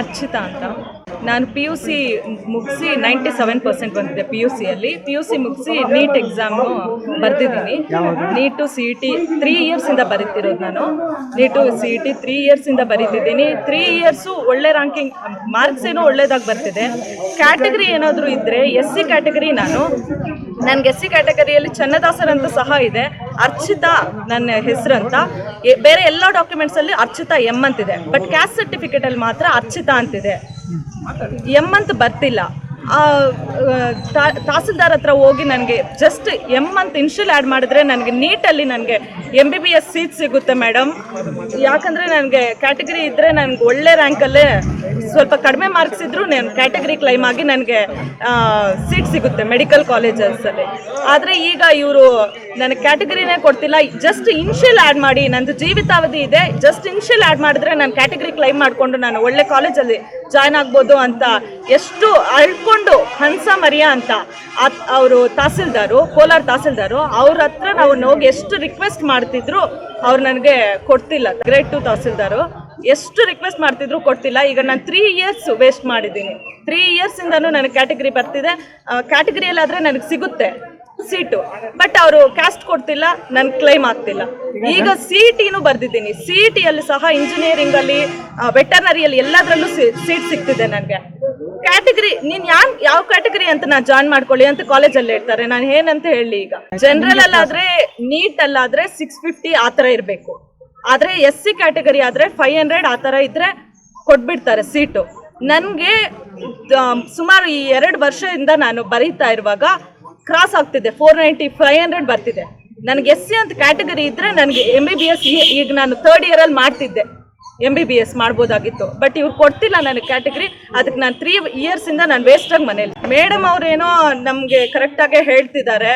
ಅರ್ಚಿತಾ ಅಂತ. ನಾನು P U C ಮುಗಿಸಿ ನೈಂಟಿ ಸೆವೆನ್ ಪರ್ಸೆಂಟ್ ಬಂದಿದೆ ಪಿ ಯು ಸಿಯಲ್ಲಿ ಪಿ ಯು ಸಿ ಮುಗಿಸಿ NEET exam ಬರ್ತಿದ್ದೀನಿ NEET C E T three ಇಯರ್ಸಿಂದ ಬರೀತಿರೋದು ನಾನು. NEET C E T three ಇಯರ್ಸಿಂದ ಬರೀತಿದ್ದೀನಿ. ತ್ರೀ ಇಯರ್ಸು ಒಳ್ಳೆ ರ್ಯಾಂಕಿಂಗ್ ಮಾರ್ಕ್ಸ್ ಏನೋ ಒಳ್ಳೇದಾಗಿ ಬರ್ತಿದೆ. ಕ್ಯಾಟಗರಿ ಏನಾದರೂ ಇದ್ದರೆ ಎಸ್ ಸಿ ಕ್ಯಾಟಗರಿ ನಾನು. ನನಗೆ ಎಸ್ ಸಿ ಕ್ಯಾಟಗರಿಯಲ್ಲಿ ಚನ್ನದಾಸರ್ ಸಹ ಇದೆ. ಅರ್ಚಿತಾ ನನ್ನ ಹೆಸರು ಅಂತ. ಬೇರೆ ಎಲ್ಲ ಡಾಕ್ಯುಮೆಂಟ್ಸಲ್ಲಿ ಅರ್ಚಿತಾ ಎಂ ಅಂತಿದೆ ಬಟ್ ಕ್ಯಾಸ್ಟ್ ಸರ್ಟಿಫಿಕೇಟಲ್ಲಿ ಮಾತ್ರ ಅರ್ಚಿತಾ ಅಂತಿದೆ ಎಂ ಅಂತ ಬರ್ತಿಲ್ಲ. ತಹಸೀಲ್ದಾರ್ ಹತ್ರ ಹೋಗಿ ನನಗೆ ಜಸ್ಟ್ ಎಂ ಅಂತ ಇನ್ಶಿಯಲ್ ಆ್ಯಡ್ ಮಾಡಿದ್ರೆ ನನಗೆ ನೀಟಲ್ಲಿ ನನಗೆ M B B S seat ಸಿಗುತ್ತೆ ಮೇಡಮ್ ಯಾಕಂದರೆ ನನಗೆ ಕ್ಯಾಟಗರಿ ಇದ್ದರೆ ನನಗೆ ಒಳ್ಳೆ ರ್ಯಾಂಕಲ್ಲೇ ಸ್ವಲ್ಪ ಕಡಿಮೆ ಮಾರ್ಕ್ಸ್ ಇದ್ದರೂ ನಾನು ಕ್ಯಾಟಗರಿ ಕ್ಲೈಮ್ ಆಗಿ ನನಗೆ ಸೀಟ್ ಸಿಗುತ್ತೆ ಮೆಡಿಕಲ್ ಕಾಲೇಜಸ್ಸಲ್ಲಿ ಆದರೆ ಈಗ ಇವರು ನನಗೆ ಕ್ಯಾಟಗರಿನೇ ಕೊಡ್ತಿಲ್ಲ. ಜಸ್ಟ್ ಇನ್ಶಿಯಲ್ ಆ್ಯಡ್ ಮಾಡಿ. ನಂದು ಜೀವಿತಾವಧಿ ಇದೆ. ಜಸ್ಟ್ ಇನ್ಶಿಯಲ್ ಆ್ಯಡ್ ಮಾಡಿದ್ರೆ ನಾನು ಕ್ಯಾಟಗರಿ ಕ್ಲೈಮ್ ಮಾಡಿಕೊಂಡು ನಾನು ಒಳ್ಳೆ ಕಾಲೇಜಲ್ಲಿ ಜಾಯ್ನ್ ಆಗ್ಬೋದು ಅಂತ. ಎಷ್ಟು ಅಳ್ಕೊಂಡು ಹಂಸ ಮರಿಯ ಅಂತ ಅವರು ತಹಸೀಲ್ದಾರು, ಕೋಲಾರ ತಹಸೀಲ್ದಾರು, ಅವ್ರ ಹತ್ರ ನಾವು ಹೋಗಿ ಎಷ್ಟು ರಿಕ್ವೆಸ್ಟ್ ಮಾಡ್ತಿದ್ರು ಅವ್ರು ನನಗೆ ಕೊಡ್ತಿಲ್ಲ. ಗ್ರೇಟ್ ಟು ತಹಸೀಲ್ದಾರು. ಎಷ್ಟು ರಿಕ್ವೆಸ್ಟ್ ಮಾಡ್ತಿದ್ರು ಕೊಡ್ತಿಲ್ಲ. ಈಗ ನಾನು ತ್ರೀ ಇಯರ್ಸ್ ವೇಸ್ಟ್ ಮಾಡಿದ್ದೀನಿ. ತ್ರೀ ಇಯರ್ಸಿಂದನೂ ನನಗೆ ಕ್ಯಾಟಗರಿ ಬರ್ತಿದೆ. ಕ್ಯಾಟಗರಿಯಲ್ಲಾದರೆ ನನಗೆ ಸಿಗುತ್ತೆ. ಸೀಟು. ಬಟ್ ಅವರು ಕ್ಯಾಸ್ಟ್ ಕೊಡ್ತಿಲ್ಲ ನನ್ ಕ್ಲೈಮ್ ಆಗ್ತಿಲ್ಲ. ಈಗ ಸಿ ಟಿನೂ ಬರ್ದಿದ್ದೀನಿ. ಸಿಟಿಯಲ್ಲಿ ಸಹ ಇಂಜಿನಿಯರಿಂಗ್ ಅಲ್ಲಿ ವೆಟರ್ನರಿಯಲ್ಲಿ ಎಲ್ಲದರಲ್ಲೂ ಸೀಟ್ ಸಿಗ್ತಿದೆ ನನಗೆ. ಕ್ಯಾಟಗರಿ ನೀನ್ ಯಾನ್ ಯಾವ ಕ್ಯಾಟಗರಿ ಅಂತ ನಾ ಜಾಯ್ನ್ ಮಾಡ್ಕೊಳ್ಳಿ ಅಂತ ಕಾಲೇಜಲ್ಲಿ ಹೇಳ್ತಾರೆ. ನಾನು ಏನಂತ ಹೇಳಿ ಈಗ. ಜನರಲ್ ಅಲ್ಲಾದ್ರೆ ನೀಟ್ ಅಲ್ಲಾದ್ರೆ ಸಿಕ್ಸ್ ಫಿಫ್ಟಿ ಆ ಥರ ಇರಬೇಕು. ಆದ್ರೆ ಎಸ್ ಸಿ ಕ್ಯಾಟಗರಿ ಆದ್ರೆ ಫೈವ್ ಹಂಡ್ರೆಡ್ ಆತರ ಥರ ಇದ್ರೆ ಕೊಟ್ಬಿಡ್ತಾರೆ ಸೀಟು ನನಗೆ ಸುಮಾರು ಈ ಎರಡು ವರ್ಷದಿಂದ ನಾನು ಬರೀತಾ ಇರುವಾಗ ಕ್ರಾಸ್ ಆಗ್ತಿದೆ. ಫೋರ್ ನೈಂಟಿ ಫೈವ್ ಹಂಡ್ರೆಡ್ ಬರ್ತಿದೆ. ನನಗೆ ಎಸ್ ಸಿ ಅಂತ ಕ್ಯಾಟಗರಿ ಇದ್ರೆ ನನಗೆ ಎಂ ಬಿ ಬಿ ಎಸ್ ಈಗ ನಾನು ಥರ್ಡ್ ಇಯರಲ್ಲಿ ಮಾಡ್ತಿದ್ದೆ. ಎಂ ಬಿ ಬಿ ಎಸ್ ಮಾಡ್ಬೋದಾಗಿತ್ತು. ಬಟ್ ಇವ್ರು ಕೊಡ್ತಿಲ್ಲ ನನಗೆ ಕ್ಯಾಟಗರಿ ಅದಕ್ಕೆ ನಾನು ತ್ರೀ ಇಯರ್ಸಿಂದ ನಾನು ವೇಸ್ಟಾಗಿ ಮನೇಲಿ. ಮೇಡಮ್ ಅವ್ರೇನೋ ನಮಗೆ ಕರೆಕ್ಟಾಗೆ ಹೇಳ್ತಿದ್ದಾರೆ.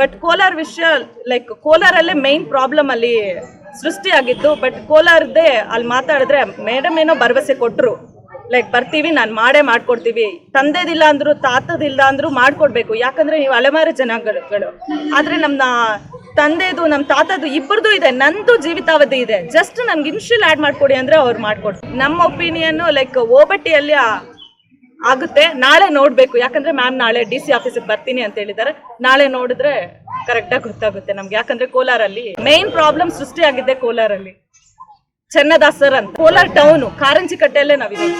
ಬಟ್ ಕೋಲಾರ ವಿಷಯ ಲೈಕ್ ಕೋಲಾರಲ್ಲೇ ಮೈನ್ ಪ್ರಾಬ್ಲಮ್ ಅಲ್ಲಿ ಸೃಷ್ಟಿಯಾಗಿತ್ತು ಬಟ್ ಕೋಲಾರದ್ದೇ ಅಲ್ಲಿ ಮಾತಾಡಿದ್ರೆ ಮೇಡಮ್ ಏನೋ ಭರವಸೆ ಕೊಟ್ಟರು ಲೈಕ್ ಬರ್ತೀವಿ, ನಾನು ಮಾಡೇ ಮಾಡ್ಕೊಡ್ತೀವಿ. ತಂದೆದಿಲ್ಲ ಅಂದ್ರು, ತಾತದಿಲ್ಲ ಅಂದ್ರು ಮಾಡ್ಕೊಡ್ಬೇಕು. ಯಾಕಂದ್ರೆ ನೀವು ಅಲೆಮಾರು ಜನಗಳು ಆದ್ರೆ ನಮ್ಮ ತಂದೆದು, ನಮ್ಮ ತಾತದು ಇಬ್ಬರದು ಇದೆ. ನಂದು ಜೀವಿತಾವಧಿ ಇದೆ. ಜಸ್ಟ್ ನಮ್ಗೆ ಇನ್ಶಿಯಲ್ ಆ್ಯಡ್ ಮಾಡ್ಕೊಡಿ ಅಂದ್ರೆ ಅವ್ರು ಮಾಡ್ಕೊಡ್ತಾರೆ. ನಮ್ಮ ಒಪಿನಿಯನ್ ಲೈಕ್ ಓಬಟ್ಟಿಯಲ್ಲಿ ಆಗುತ್ತೆ. ನಾಳೆ ನೋಡ್ಬೇಕು. ಯಾಕಂದ್ರೆ ಮ್ಯಾಮ್ ನಾಳೆ ಡಿ ಸಿ ಆಫೀಸಿಗೆ ಬರ್ತೀನಿ ಅಂತ ಹೇಳಿದ್ದಾರೆ. ನಾಳೆ ನೋಡಿದ್ರೆ ಕರೆಕ್ಟಾಗಿ ಗೊತ್ತಾಗುತ್ತೆ ನಮ್ಗೆ. ಯಾಕಂದ್ರೆ ಕೋಲಾರಲ್ಲಿ ಮೇನ್ ಪ್ರಾಬ್ಲಮ್ ಸೃಷ್ಟಿಯಾಗಿದೆ ಕೋಲಾರಲ್ಲಿ. ಚನ್ನದಾಸರ್ ಅಂತ ಕೋಲಾರ ಟೌನು ಕಾರಂಜಿ ಕಟ್ಟೆಯಲ್ಲೇ ನಾವಿದ್ದೀವಿ